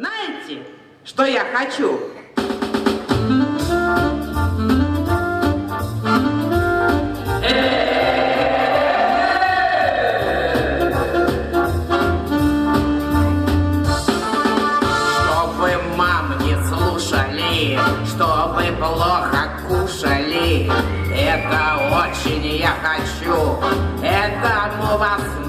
Знаете, что я хочу? Чтобы мам не слушали, чтобы плохо кушали. Это очень я хочу, этому вас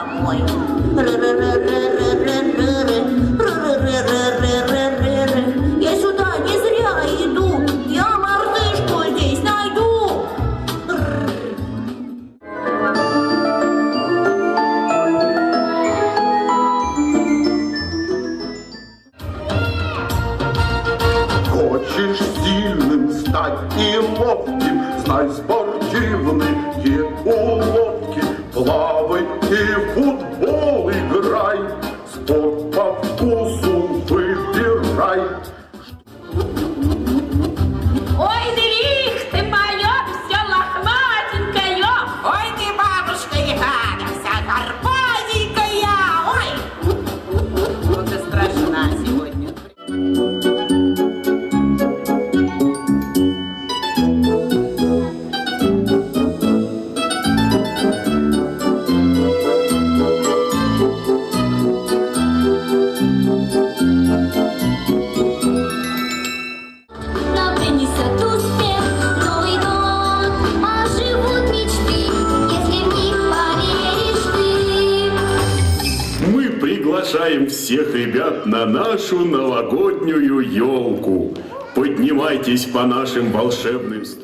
домой. Я сюда не зря иду. Я мартышку здесь найду. Хочешь сильным стать и ловким, знай спортивные уловки. Плавай Bye. Приглашаем всех ребят на нашу новогоднюю елку. Поднимайтесь по нашим волшебным ступеням.